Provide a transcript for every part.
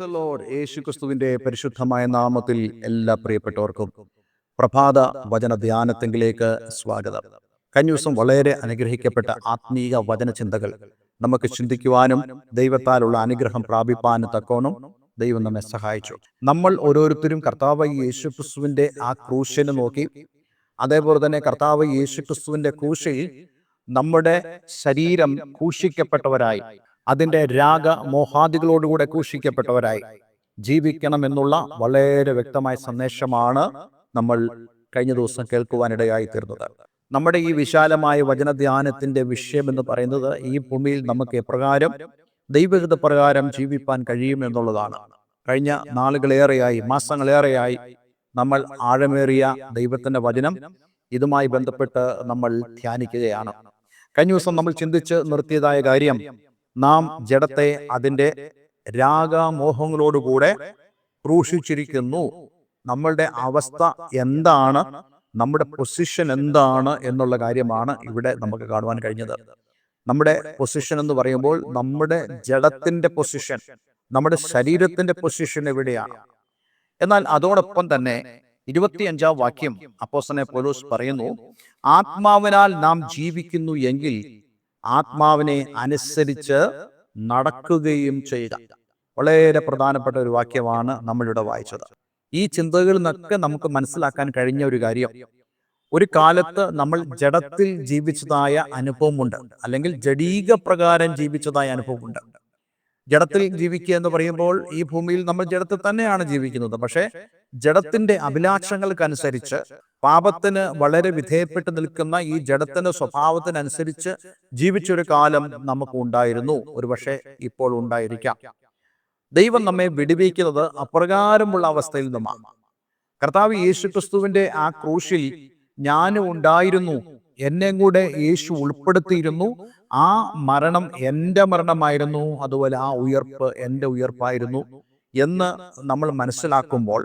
Praise Lord യേശു ക്രിസ്തുവിന്റെ പരിശുദ്ധമായ നാമത്തിൽ എല്ലാ പ്രിയപ്പെട്ടവർക്കും പ്രഭാത വചന ധ്യാനത്തെങ്കിലേക്ക് സ്വാഗതം. കഴിഞ്ഞ ദിവസം വളരെ അനുഗ്രഹിക്കപ്പെട്ട ആത്മീയ വചന ചിന്തകൾ നമുക്ക് ചിന്തിക്കുവാനും ദൈവത്താലുള്ള അനുഗ്രഹം പ്രാപിപ്പാനും തക്കോണം ദൈവം നമ്മെ സഹായിച്ചു. നമ്മൾ ഓരോരുത്തരും കർത്താവ് യേശു ക്രിസ്തുവിന്റെ ആ ക്രൂശനെ നോക്കി അതേപോലെ തന്നെ കർത്താവ് യേശു ക്രിസ്തുവിന്റെ ക്രൂശയിൽ നമ്മുടെ ശരീരം ക്രൂശിക്കപ്പെട്ടവരായി. അതിന്റെ രാഗ മോഹാദികളോടുകൂടെ ക്രൂശിക്കപ്പെട്ടവരായി. ജീവിക്കണം എന്നുള്ള വളരെ വ്യക്തമായ സന്ദേശമാണ് നമ്മൾ കഴിഞ്ഞ ദിവസം കേൾക്കുവാനിടയായി തീർന്നത്. നമ്മുടെ ഈ വിശാലമായ വചനധ്യാനത്തിന്റെ വിഷയം എന്ന് പറയുന്നത് ഈ ഭൂമിയിൽ നമുക്ക് എപ്രകാരം ദൈവഹിത പ്രകാരം ജീവിപ്പാൻ കഴിയും എന്നുള്ളതാണ്. കഴിഞ്ഞ നാളുകളേറെയായി മാസങ്ങളേറെയായി നമ്മൾ ആഴമേറിയ ദൈവത്തിന്റെ വചനം ഇതുമായി ബന്ധപ്പെട്ട് നമ്മൾ ധ്യാനിക്കുകയാണ്. കഴിഞ്ഞ ദിവസം നമ്മൾ ചിന്തിച്ച് നിർത്തിയതായ കാര്യം നാം ജഡത്തെ അതിന്റെ രാഗമോഹങ്ങളോടുകൂടെ ക്രൂശിച്ചിരിക്കുന്നു. നമ്മളുടെ അവസ്ഥ എന്താണ്? നമ്മുടെ പൊസിഷൻ എന്താണ് എന്നുള്ള കാര്യമാണ് ഇവിടെ നമുക്ക് കാണുവാൻ കഴിഞ്ഞത്. നമ്മുടെ പൊസിഷൻ എന്ന് പറയുമ്പോൾ നമ്മുടെ ജഡത്തിന്റെ പൊസിഷൻ നമ്മുടെ ശരീരത്തിന്റെ പൊസിഷൻ എവിടെയാണ്? എന്നാൽ അതോടൊപ്പം തന്നെ ഇരുപത്തിയഞ്ചാം വാക്യം അപ്പോസനെ പോലൂസ് പറയുന്നു ആത്മാവിനാൽ നാം ജീവിക്കുന്നു എങ്കിൽ ആത്മാവിനെ അനുസരിച്ച് നടക്കുകയും ചെയ്യുക. വളരെ പ്രധാനപ്പെട്ട ഒരു വാക്യമാണ് നമ്മളിവിടെ വായിച്ചത്. ഈ ചിന്തകളിൽ നിന്നൊക്കെ നമുക്ക് മനസ്സിലാക്കാൻ കഴിഞ്ഞ ഒരു കാര്യം. ഒരു കാലത്ത് നമ്മൾ ജഡത്തിൽ ജീവിച്ചതായ അനുഭവമുണ്ട്. അല്ലെങ്കിൽ ജഡീക പ്രകാരം ജീവിച്ചതായ അനുഭവമുണ്ട്. ജഡത്തിൽ ജീവിക്കുക എന്ന് പറയുമ്പോൾ ഈ ഭൂമിയിൽ നമ്മൾ ജഡത്തിൽ തന്നെയാണ് ജീവിക്കുന്നത്. പക്ഷേ ജഡത്തിന്റെ അഭിലാഷങ്ങൾക്കനുസരിച്ച് പാപത്തിന് വളരെ വിധേയപ്പെട്ട് നിൽക്കുന്ന ഈ ജഡത്തിന്റെ സ്വഭാവത്തിനനുസരിച്ച് ജീവിച്ചൊരു കാലം നമുക്ക് ഉണ്ടായിരുന്നു. ഒരുപക്ഷെ ഇപ്പോൾ ഉണ്ടായിരിക്കാം. ദൈവം നമ്മെ വിടുവിക്കുന്നത് അപ്രകാരമുള്ള അവസ്ഥയിൽ നിന്നുമാണ്. കർത്താവ് യേശു ക്രിസ്തുവിന്റെ ആ ക്രൂശിൽ ഞാനും ഉണ്ടായിരുന്നു. എന്നെ കൂടെ യേശു ഉൾപ്പെടുത്തിയിരുന്നു. ആ മരണം എന്റെ മരണമായിരുന്നു അതുപോലെ ആ ഉയർപ്പ് എന്റെ ഉയർപ്പായിരുന്നു എന്ന് നമ്മൾ മനസ്സിലാക്കുമ്പോൾ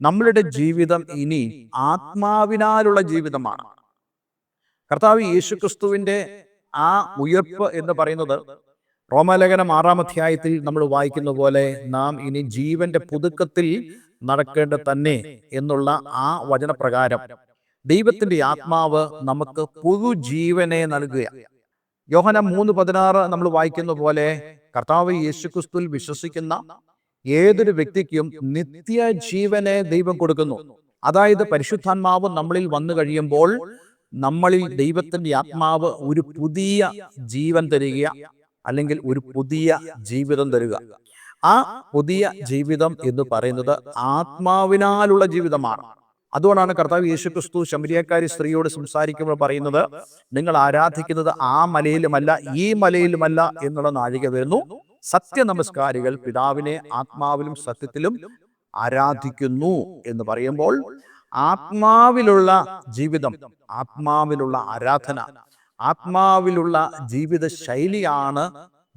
നമ്മളുടെ ജീവിതം ഇനി ആത്മാവിനാലുള്ള ജീവിതമാണ്. കർത്താവ് യേശു ക്രിസ്തുവിന്റെ ആ ഉയർപ്പ് എന്ന് പറയുന്നത് റോമാലേഖനം ആറാം അധ്യായത്തിൽ നമ്മൾ വായിക്കുന്ന പോലെ നാം ഇനി ജീവന്റെ പുതുക്കത്തിൽ നടക്കേണ്ട തന്നെ എന്നുള്ള ആ വചനപ്രകാരം ദൈവത്തിന്റെ ആത്മാവ് നമുക്ക് പുതുജീവനെ നൽകുക യോഹന മൂന്ന് പതിനാറ് നമ്മൾ വായിക്കുന്ന പോലെ കർത്താവ് യേശുക്രിസ്തുവിൽ വിശ്വസിക്കുന്ന ഏതൊരു വ്യക്തിക്കും നിത്യ ജീവനെ ദൈവം കൊടുക്കുന്നു. അതായത് പരിശുദ്ധാത്മാവ് നമ്മളിൽ വന്നു കഴിയുമ്പോൾ നമ്മളിൽ ദൈവത്തിന്റെ ആത്മാവ് ഒരു പുതിയ ജീവൻ തരിക അല്ലെങ്കിൽ ഒരു പുതിയ ജീവിതം തരിക. ആ പുതിയ ജീവിതം എന്ന് പറയുന്നത് ആത്മാവിനാലുള്ള ജീവിതമാണ്. അതുകൊണ്ടാണ് കർത്താവ് യേശു ക്രിസ്തു ശമരിയക്കാരി സ്ത്രീയോട് സംസാരിക്കുമ്പോൾ പറയുന്നത് നിങ്ങൾ ആരാധിക്കുന്നത് ആ മലയിലുമല്ല ഈ മലയിലുമല്ല എന്നുള്ള നാഴിക വരുന്നു. സത്യ നമസ്കാരികൾ പിതാവിനെ ആത്മാവിലും സത്യത്തിലും ആരാധിക്കുന്നു എന്ന് പറയുമ്പോൾ ആത്മാവിലുള്ള ജീവിതം ആത്മാവിലുള്ള ആരാധന ആത്മാവിലുള്ള ജീവിത ശൈലിയാണ്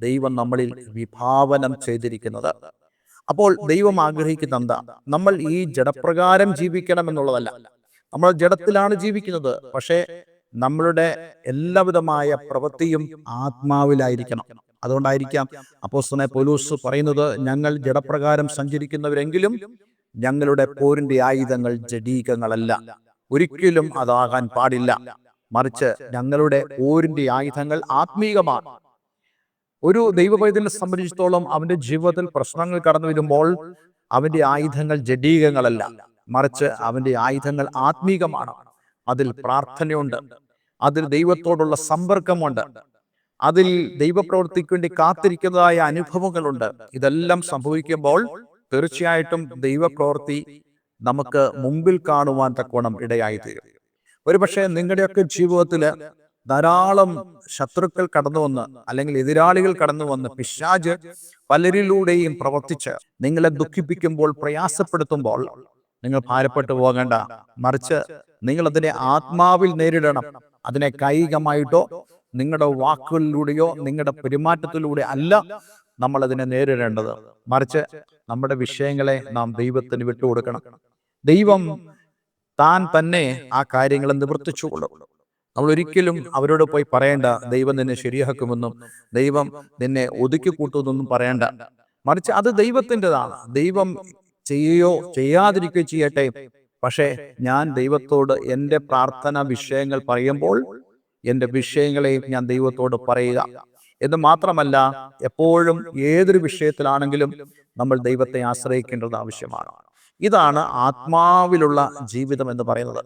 ദൈവം നമ്മളിൽ വിഭാവനം ചെയ്തിരിക്കുന്നത്. അപ്പോൾ ദൈവം ആഗ്രഹിക്കുന്ന എന്താ നമ്മൾ ഈ ജഡപ്രകാരം ജീവിക്കണം എന്നുള്ളതല്ല. നമ്മൾ ജഡത്തിലാണ് ജീവിക്കുന്നത്. പക്ഷേ നമ്മളുടെ എല്ലാവിധമായ പ്രവൃത്തിയും ആത്മാവിലായിരിക്കണം. അതുകൊണ്ടായിരിക്കാം അപ്പോസ്തനെ പോലൂസ് പറയുന്നത് ഞങ്ങൾ ജഡപ്രകാരം സഞ്ചരിക്കുന്നവരെങ്കിലും ഞങ്ങളുടെ പോരിന്റെ ആയുധങ്ങൾ ജഡീകങ്ങളല്ല. ഒരിക്കലും അതാകാൻ പാടില്ല. മറിച്ച് ഞങ്ങളുടെ പോരിന്റെ ആയുധങ്ങൾ ആത്മീകമാണ്. ഒരു ദൈവപൈതലിനെ സംബന്ധിച്ചിടത്തോളം അവന്റെ ജീവിതത്തിൽ പ്രശ്നങ്ങൾ കടന്നു വരുമ്പോൾ അവന്റെ ആയുധങ്ങൾ ജഡീകങ്ങളല്ല. മറിച്ച് അവന്റെ ആയുധങ്ങൾ ആത്മീകമാണ്. അതിൽ പ്രാർത്ഥനയുണ്ട്. അതിൽ ദൈവത്തോടുള്ള സമ്പർക്കമുണ്ട്. അതിൽ ദൈവപ്രവൃത്തിക്ക് വേണ്ടി കാത്തിരിക്കുന്നതായ അനുഭവങ്ങളുണ്ട്. ഇതെല്ലാം സംഭവിക്കുമ്പോൾ തീർച്ചയായിട്ടും ദൈവപ്രവൃത്തി നമുക്ക് മുമ്പിൽ കാണുവാൻ തക്കോണം ഇടയായി തീരും ഒരുപക്ഷെ നിങ്ങളുടെയൊക്കെ ജീവിതത്തിൽ ധാരാളം ശത്രുക്കൾ കടന്നു വന്ന് അല്ലെങ്കിൽ എതിരാളികൾ കടന്നു വന്ന് പിശാജ് പലരിലൂടെയും പ്രവർത്തിച്ച് നിങ്ങളെ ദുഃഖിപ്പിക്കുമ്പോൾ പ്രയാസപ്പെടുത്തുമ്പോൾ നിങ്ങൾ ഭാരപ്പെട്ടു പോകേണ്ട. മറിച്ച് നിങ്ങൾ അതിനെ ആത്മാവിൽ നേരിടണം. അതിനെ കായികമായിട്ടോ നിങ്ങളുടെ വാക്കുകളിലൂടെയോ നിങ്ങളുടെ പെരുമാറ്റത്തിലൂടെ അല്ല നമ്മൾ അതിനെ നേരിടേണ്ടത്. മറിച്ച് നമ്മുടെ വിഷയങ്ങളെ നാം ദൈവത്തിന് വിട്ടുകൊടുക്കണം. ദൈവം താൻ തന്നെ ആ കാര്യങ്ങളെ നിവർത്തിച്ചുകൊള്ളും. നമ്മൾ ഒരിക്കലും അവരോട് പോയി പറയേണ്ട ദൈവം നിന്നെ ശരിയാക്കുമെന്നും ദൈവം നിന്നെ ഒതുക്കി കൂട്ടുമെന്നൊന്നും പറയേണ്ട. മറിച്ച് അത് ദൈവത്തിന്റെതാണ്. ദൈവം ചെയ്യുകയോ ചെയ്യാതിരിക്കുകയോ ചെയ്യട്ടെ. പക്ഷേ ഞാൻ ദൈവത്തോട് എന്റെ പ്രാർത്ഥന വിഷയങ്ങൾ പറയുമ്പോൾ എന്റെ വിഷയങ്ങളെയും ഞാൻ ദൈവത്തോട് പറയുക. എന്ന് മാത്രമല്ല എപ്പോഴും ഏതൊരു വിഷയത്തിലാണെങ്കിലും നമ്മൾ ദൈവത്തെ ആശ്രയിക്കേണ്ടത് ആവശ്യമാണ്. ഇതാണ് ആത്മാവിലുള്ള ജീവിതം എന്ന് പറയുന്നത്.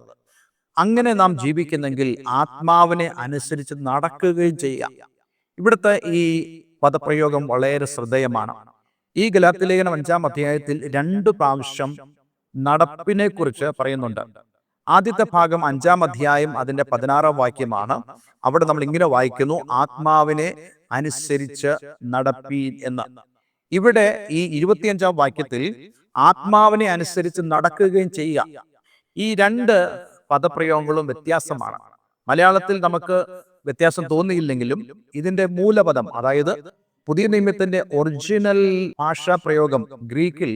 അങ്ങനെ നാം ജീവിക്കുന്നെങ്കിൽ ആത്മാവിനെ അനുസരിച്ച് നടക്കുകയും ചെയ്യാം. ഇവിടുത്തെ ഈ പദപ്രയോഗം വളരെ ശ്രദ്ധേയമാണ്. ഈ ഗലാത്തിലേഖനം അഞ്ചാം അധ്യായത്തിൽ രണ്ടു പ്രാവശ്യം നടപ്പിനെ കുറിച്ച് പറയുന്നുണ്ട്. ആദ്യത്തെ ഭാഗം അഞ്ചാം അധ്യായം അതിന്റെ പതിനാറാം വാക്യമാണ്. അവിടെ നമ്മൾ ഇങ്ങനെ വായിക്കുന്നു ആത്മാവിനെ അനുസരിച്ച് നടപ്പീൻ എന്ന്. ഇവിടെ ഈ ഇരുപത്തിയഞ്ചാം വാക്യത്തിൽ ആത്മാവിനെ അനുസരിച്ച് നടക്കുകയും ചെയ്യുക ഈ രണ്ട് പദപ്രയോഗങ്ങളും വ്യത്യാസമാണ്. മലയാളത്തിൽ നമുക്ക് വ്യത്യാസം തോന്നിയില്ലെങ്കിലും ഇതിന്റെ മൂലപദം അതായത് പുതിയ നിയമത്തിന്റെ ഒറിജിനൽ ഭാഷാ പ്രയോഗം ഗ്രീക്കിൽ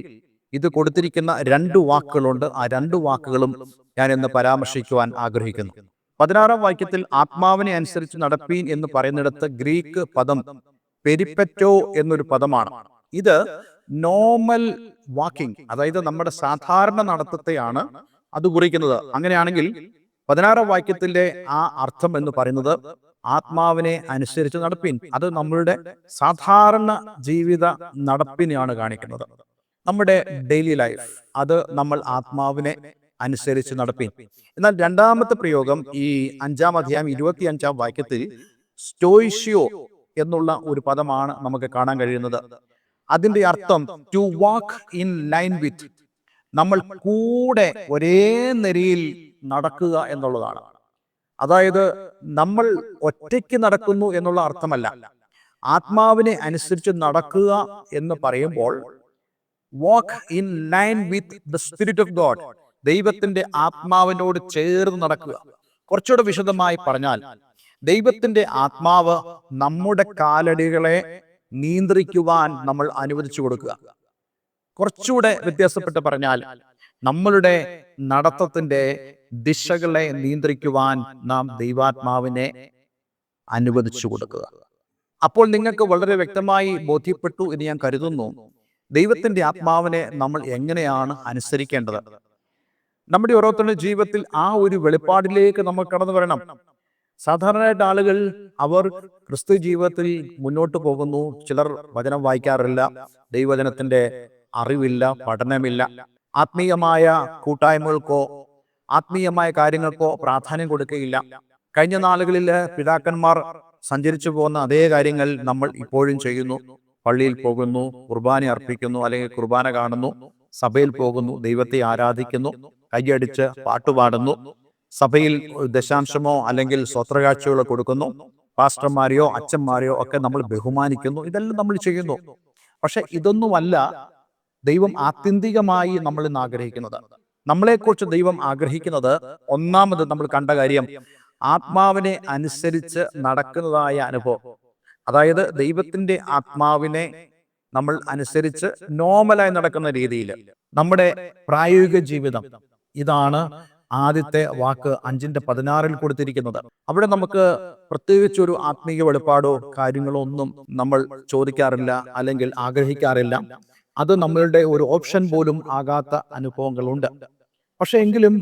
ഇത് കൊടുത്തിരിക്കുന്ന രണ്ട് വാക്കുകളുണ്ട്. ആ രണ്ട് വാക്കുകളും ഞാൻ ഇന്ന് പരാമർശിക്കുവാൻ ആഗ്രഹിക്കുന്നു. പതിനാറാം വാക്യത്തിൽ ആത്മാവിനെ അനുസരിച്ച് നടപ്പീൻ എന്ന് പറയുന്നിടത്ത് ഗ്രീക്ക് പദം പെരിപ്പറ്റോ എന്നൊരു പദമാണ്. ഇത് നോർമൽ വാക്കിംഗ് അതായത് നമ്മുടെ സാധാരണ നടത്തത്തെയാണ് അത് കുറിക്കുന്നത്. അങ്ങനെയാണെങ്കിൽ പതിനാറാം വാക്യത്തിന്റെ ആ അർത്ഥം എന്ന് പറയുന്നത് ആത്മാവിനെ അനുസരിച്ച് നടപ്പിൻ. അത് നമ്മളുടെ സാധാരണ ജീവിത നടപ്പിനെയാണ് കാണിക്കുന്നത്. നമ്മുടെ ഡെയിലി ലൈഫ് അത് നമ്മൾ ആത്മാവിനെ അനുസരിച്ച് നടപ്പിൻ. എന്നാൽ രണ്ടാമത്തെ പ്രയോഗം ഈ അഞ്ചാം അധ്യായം ഇരുപത്തി അഞ്ചാം വാക്യത്തിൽ സ്റ്റോയിഷ്യോ എന്നുള്ള ഒരു പദമാണ് നമുക്ക് കാണാൻ കഴിയുന്നത്. അതിന്റെ അർത്ഥം to walk in line with നമ്മൾ കൂടെ ഒരേ നിരയിൽ നടക്കുക എന്നുള്ളതാണ്. അതായത് നമ്മൾ ഒറ്റയ്ക്ക് നടക്കുന്നു എന്നുള്ള അർത്ഥമല്ല. ആത്മാവിനെ അനുസരിച്ച് നടക്കുക എന്ന് പറയുമ്പോൾ walk in line with the spirit of God ദൈവത്തിന്റെ ആത്മാവിനോട് ചേർന്ന് നടക്കുക. കുറച്ചുകൂടെ വിശദമായി പറഞ്ഞാൽ ദൈവത്തിന്റെ ആത്മാവ് നമ്മുടെ കാലടികളെ നിയന്ത്രിക്കുവാൻ നമ്മൾ അനുവദിച്ചു കൊടുക്കുക. കുറച്ചുകൂടെ വ്യത്യാസപ്പെട്ട് പറഞ്ഞാൽ നമ്മളുടെ നടത്തത്തിന്റെ ദിശകളെ നിയന്ത്രിക്കുവാൻ നാം ദൈവാത്മാവിനെ അനുവദിച്ചു കൊടുക്കുക. അപ്പോൾ നിങ്ങൾക്ക് വളരെ വ്യക്തമായി ബോധ്യപ്പെട്ടു എന്ന് ഞാൻ കരുതുന്നു. ദൈവത്തിന്റെ ആത്മാവിനെ നമ്മൾ എങ്ങനെയാണ് അനുസരിക്കേണ്ടത്? നമ്മുടെ ഓരോരുത്തരുടെ ജീവിതത്തിൽ ആ ഒരു വെളിപ്പാടിലേക്ക് നമ്മൾ കടന്നു വരണം. സാധാരണയായിട്ട് ആളുകൾ അവർ ക്രിസ്തു ജീവിതത്തിൽ മുന്നോട്ട് പോകുന്നു. ചിലർ വചനം വായിക്കാറില്ല. ദൈവവചനത്തിന്റെ അറിവില്ല പഠനമില്ല. ആത്മീയമായ കൂട്ടായ്മകൾക്കോ ആത്മീയമായ കാര്യങ്ങൾക്കോ പ്രാധാന്യം കൊടുക്കുകയില്ല. കഴിഞ്ഞ നാളുകളിൽ പിതാക്കന്മാർ സഞ്ചരിച്ചു പോകുന്ന അതേ കാര്യങ്ങൾ നമ്മൾ ഇപ്പോഴും ചെയ്യുന്നു. പള്ളിയിൽ പോകുന്നു കുർബാന അർപ്പിക്കുന്നു അല്ലെങ്കിൽ കുർബാന കാണുന്നു സഭയിൽ പോകുന്നു ദൈവത്തെ ആരാധിക്കുന്നു കൈയടിച്ച് പാട്ടുപാടുന്നു സഭയിൽ ദശാംശമോ അല്ലെങ്കിൽ സ്വത്രകാഴ്ചകളോ കൊടുക്കുന്നു പാസ്റ്റർമാരെയോ അച്ഛന്മാരെയോ ഒക്കെ നമ്മൾ ബഹുമാനിക്കുന്നു ഇതെല്ലാം നമ്മൾ ചെയ്യുന്നു. പക്ഷെ ഇതൊന്നുമല്ല ദൈവം ആത്യന്തികമായി നമ്മൾ ഇന്ന് ആഗ്രഹിക്കുന്നത്. നമ്മളെക്കുറിച്ച് ദൈവം ആഗ്രഹിക്കുന്നത് ഒന്നാമത് നമ്മൾ കണ്ട കാര്യം ആത്മാവിനെ അനുസരിച്ച് നടക്കുന്നതായ അനുഭവം. അതായത് ദൈവത്തിന്റെ ആത്മാവിനെ നമ്മൾ അനുസരിച്ച് നോർമലായി നടക്കുന്ന രീതിയിൽ നമ്മുടെ പ്രായോഗിക ജീവിതം ഇതാണ് ആദ്യത്തെ വാക്ക് അഞ്ചിന്റെ പതിനാറിൽ കൊടുത്തിരിക്കുന്നത്. അവിടെ നമുക്ക് പ്രത്യേകിച്ച് ഒരു ആത്മീയ വെളിപ്പാടോ കാര്യങ്ങളോ ഒന്നും നമ്മൾ ചോദിക്കാറില്ല അല്ലെങ്കിൽ ആഗ്രഹിക്കാറില്ല. അത് നമ്മളുടെ ഒരു ഓപ്ഷൻ പോലും ആകാത്ത അനുഭവങ്ങളുണ്ട്. പക്ഷെ എങ്കിലും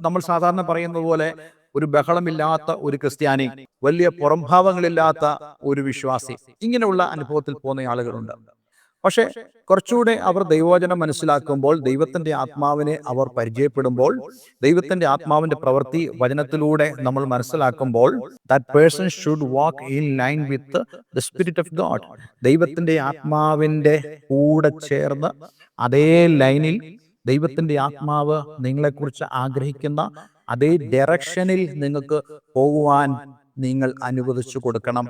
നമ്മൾ സാധാരണ പറയുന്നത് പോലെ ഒരു ബഹളമില്ലാത്ത ഒരു ക്രിസ്ത്യാനി വലിയ പുറംഭാവങ്ങളില്ലാത്ത ഒരു വിശ്വാസി ഇങ്ങനെയുള്ള അനുഭവത്തിൽ പോകുന്ന ആളുകളുണ്ട്. പക്ഷെ കുറച്ചുകൂടെ അവർ ദൈവവചനം മനസ്സിലാക്കുമ്പോൾ ദൈവത്തിന്റെ ആത്മാവിനെ അവർ പരിചയപ്പെടുമ്പോൾ ദൈവത്തിന്റെ ആത്മാവിന്റെ പ്രവൃത്തി വചനത്തിലൂടെ നമ്മൾ മനസ്സിലാക്കുമ്പോൾ that person should walk in line with the spirit of God ദൈവത്തിന്റെ ആത്മാവിന്റെ കൂടെ ചേർന്ന് അതേ ലൈനിൽ ദൈവത്തിന്റെ ആത്മാവ് നിങ്ങളെക്കുറിച്ച് ആഗ്രഹിക്കുന്ന അതേ ഡയറക്ഷനിൽ നിങ്ങൾക്ക് പോകുവാൻ നിങ്ങൾ അനുവദിച്ചു കൊടുക്കണം.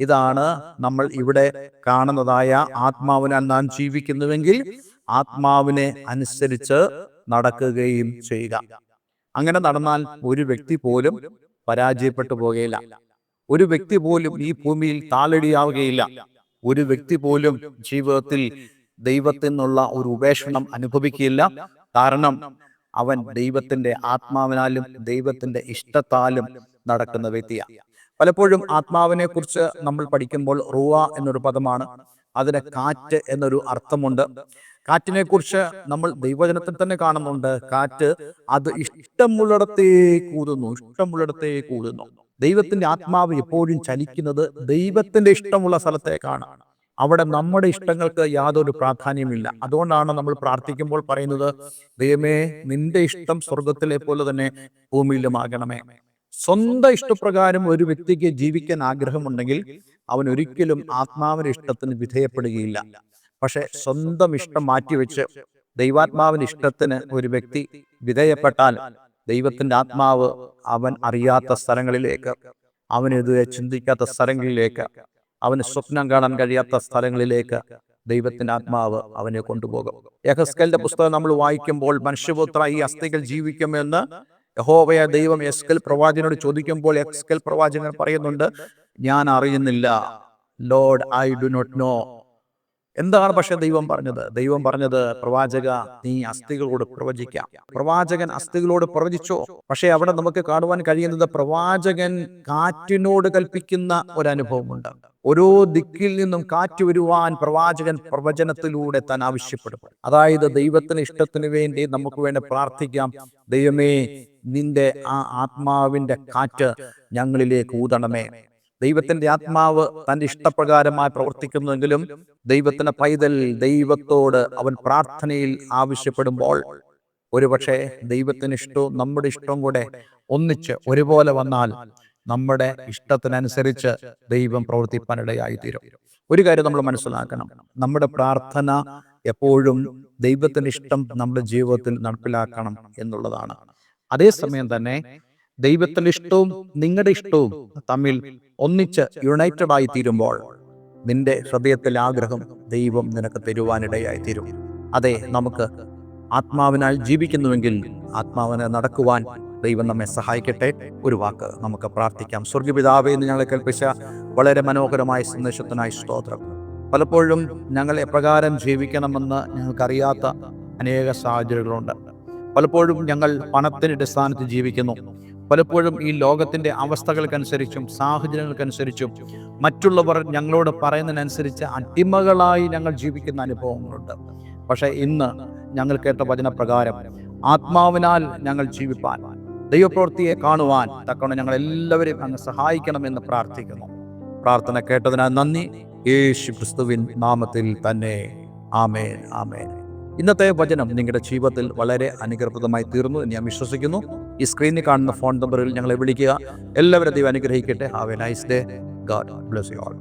ഇതാണ് നമ്മൾ ഇവിടെ കാണുന്നതായ ആത്മാവിനാൽ നാം ജീവിക്കുന്നുവെങ്കിൽ ആത്മാവിനെ അനുസരിച്ച് നടക്കുകയും ചെയ്യുക. അങ്ങനെ നടന്നാൽ ഒരു വ്യക്തി പോലും പരാജയപ്പെട്ടു പോകുകയില്ല ഒരു വ്യക്തി പോലും ഈ ഭൂമിയിൽ താളടിയാവുകയില്ല. ഒരു വ്യക്തി പോലും ജീവിതത്തിൽ ദൈവത്തിൽ നിന്നുള്ള ഒരു ഉപേക്ഷണം അനുഭവിക്കുകയില്ല. കാരണം അവൻ ദൈവത്തിന്റെ ആത്മാവിനാലും ദൈവത്തിന്റെ ഇഷ്ടത്താലും നടക്കുന്ന വ്യക്തിയാണ് പലപ്പോഴും ആത്മാവിനെ കുറിച്ച് നമ്മൾ പഠിക്കുമ്പോൾ റൂവ എന്നൊരു പദമാണ്. അതിന് കാറ്റ് എന്നൊരു അർത്ഥമുണ്ട്. കാറ്റിനെ കുറിച്ച് നമ്മൾ ദൈവജനത്തിൽ തന്നെ കാണുന്നുണ്ട്. കാറ്റ് അത് ഇഷ്ടമുള്ളിടത്തേ കൂതുന്നു. ഇഷ്ടമുള്ളിടത്തേ കൂതുന്നു. ദൈവത്തിന്റെ ആത്മാവ് എപ്പോഴും ചലിക്കുന്നത് ദൈവത്തിന്റെ ഇഷ്ടമുള്ള സ്ഥലത്തേക്കാണ്. അവിടെ നമ്മുടെ ഇഷ്ടങ്ങൾക്ക് യാതൊരു പ്രാധാന്യമില്ല അതുകൊണ്ടാണ് നമ്മൾ പ്രാർത്ഥിക്കുമ്പോൾ പറയുന്നത് ദൈവമേ നിന്റെ ഇഷ്ടം സ്വർഗത്തിലെ പോലെ തന്നെ ഭൂമിയിലുമാകണമേ. സ്വന്തം ഇഷ്ടപ്രകാരം ഒരു വ്യക്തിക്ക് ജീവിക്കാൻ ആഗ്രഹമുണ്ടെങ്കിൽ അവൻ ഒരിക്കലും ആത്മാവിന്റെ ഇഷ്ടത്തിന് വിധേയപ്പെടുകയില്ല. പക്ഷെ സ്വന്തം ഇഷ്ടം മാറ്റിവെച്ച് ദൈവാത്മാവിന്റെ ഇഷ്ടത്തിന് ഒരു വ്യക്തി വിധേയപ്പെട്ടാൽ ദൈവത്തിന്റെ ആത്മാവ് അവൻ അറിയാത്ത സ്ഥലങ്ങളിലേക്ക് അവനെതിരെ ചിന്തിക്കാത്ത സ്ഥലങ്ങളിലേക്ക് അവന് സ്വപ്നം കാണാൻ കഴിയാത്ത സ്ഥലങ്ങളിലേക്ക് ദൈവത്തിന്റെ ആത്മാവ് അവനെ കൊണ്ടുപോകും. യഹസ്കലിന്റെ പുസ്തകം നമ്മൾ വായിക്കുമ്പോൾ മനുഷ്യപുത്ര ഈ അസ്ഥികൾ ജീവിക്കുമെന്ന് യഹോവയ ദൈവം എസ്കൽ പ്രവാചകനോട് ചോദിക്കുമ്പോൾ എസ്കൽ പ്രവാചകൻ പറയുന്നുണ്ട് ഞാൻ അറിയുന്നില്ല. Lord I do not know എന്താണ് പക്ഷെ ദൈവം പറഞ്ഞത്? ദൈവം പറഞ്ഞത് പ്രവാചക നീ അസ്ഥികളോട് പ്രവചിക്കാം. പ്രവാചകൻ അസ്ഥികളോട് പ്രവചിച്ചോ? പക്ഷെ അവിടെ നമുക്ക് കാണുവാൻ കഴിയുന്നത് പ്രവാചകൻ കാറ്റിനോട് കൽപ്പിക്കുന്ന ഒരു അനുഭവമുണ്ട്. ഓരോ ദിക്കിൽ നിന്നും കാറ്റ് വരുവാൻ പ്രവാചകൻ പ്രവചനത്തിലൂടെ താൻ ആവശ്യപ്പെടും. അതായത് ദൈവത്തിന് ഇഷ്ടത്തിന് വേണ്ടി നമുക്ക് വേണ്ടി പ്രാർത്ഥിക്കാം. ദൈവമേ നിന്റെ ആ ആത്മാവിന്റെ കാറ്റ് ഞങ്ങളിലേക്ക് ഊതണമേ. ദൈവത്തിന്റെ ആത്മാവ് തന്റെ ഇഷ്ടപ്രകാരമായി പ്രവർത്തിക്കുന്നുവെങ്കിലും ദൈവത്തിന്റെ പൈതൽ ദൈവത്തോട് അവൻ പ്രാർത്ഥനയിൽ ആവശ്യപ്പെടുമ്പോൾ ഒരുപക്ഷെ ദൈവത്തിന് ഇഷ്ടവും നമ്മുടെ ഇഷ്ടവും കൂടെ ഒന്നിച്ച് ഒരുപോലെ വന്നാൽ നമ്മുടെ ഇഷ്ടത്തിനനുസരിച്ച് ദൈവം പ്രവർത്തിപ്പാനിടയായിത്തീരും. ഒരു കാര്യം നമ്മൾ മനസ്സിലാക്കണം. നമ്മുടെ പ്രാർത്ഥന എപ്പോഴും ദൈവത്തിന് ഇഷ്ടം നമ്മുടെ ജീവിതത്തിൽ നടപ്പിലാക്കണം എന്നുള്ളതാണ്. അതേസമയം തന്നെ ദൈവത്തിന്റെ ഇഷ്ടവും നിങ്ങളുടെ ഇഷ്ടവും തമ്മിൽ ഒന്നിച്ച് യുണൈറ്റഡ് ആയി തീരുമ്പോൾ നിന്റെ ഹൃദയത്തിലെ ആഗ്രഹം ദൈവം നിനക്ക് തരുവാനിടയായി തീരും അതെ നമുക്ക് ആത്മാവിനാൽ ജീവിക്കുന്നുവെങ്കിൽ ആത്മാവിനെ നടക്കുവാൻ ദൈവം നമ്മെ സഹായിക്കട്ടെ. ഒരു വാക്ക് നമുക്ക് പ്രാർത്ഥിക്കാം. സ്വർഗപിതാവേ എന്ന് ഞങ്ങളെ കൽപ്പിച്ച വളരെ മനോഹരമായ സന്ദേശത്തിനായി സ്തോത്രം. പലപ്പോഴും ഞങ്ങൾ എപ്രകാരം ജീവിക്കണമെന്ന് ഞങ്ങൾക്കറിയാത്ത അനേക സാഹചര്യങ്ങളുണ്ട്. പലപ്പോഴും ഞങ്ങൾ പണത്തിന് അടിസ്ഥാനത്തിൽ ജീവിക്കുന്നു. പലപ്പോഴും ഈ ലോകത്തിന്റെ അവസ്ഥകൾക്കനുസരിച്ചും സാഹചര്യങ്ങൾക്കനുസരിച്ചും മറ്റുള്ളവർ ഞങ്ങളോട് പറയുന്നതിനനുസരിച്ച് അടിമകളായി ഞങ്ങൾ ജീവിക്കുന്ന അനുഭവങ്ങളുണ്ട്. പക്ഷേ ഇന്ന് ഞങ്ങൾ കേട്ട വചനപ്രകാരം ആത്മാവിനാൽ ഞങ്ങൾ ജീവിപ്പാൻ ദൈവപ്രവൃത്തിയെ കാണുവാൻ തക്കവണ്ണം ഞങ്ങൾ എല്ലാവരെയും അങ്ങ് സഹായിക്കണമെന്ന് പ്രാർത്ഥിക്കുന്നു. പ്രാർത്ഥന കേട്ടതിനാൽ നന്ദി. യേശു ക്രിസ്തുവിൻ നാമത്തിൽ തന്നെ. ആമേൻ ആമേൻ. ഇന്നത്തെ വചനം നിങ്ങളുടെ ജീവിതത്തിൽ വളരെ അനുഗ്രഹപ്രദമായി തീർന്നു എന്ന് ഞാൻ വിശ്വസിക്കുന്നു. ഈ സ്ക്രീനിൽ കാണുന്ന ഫോൺ നമ്പറിൽ ഞങ്ങളെ വിളിക്കുക. എല്ലാവരും ദൈവം അനുഗ്രഹിക്കട്ടെ. Have a nice day God bless you all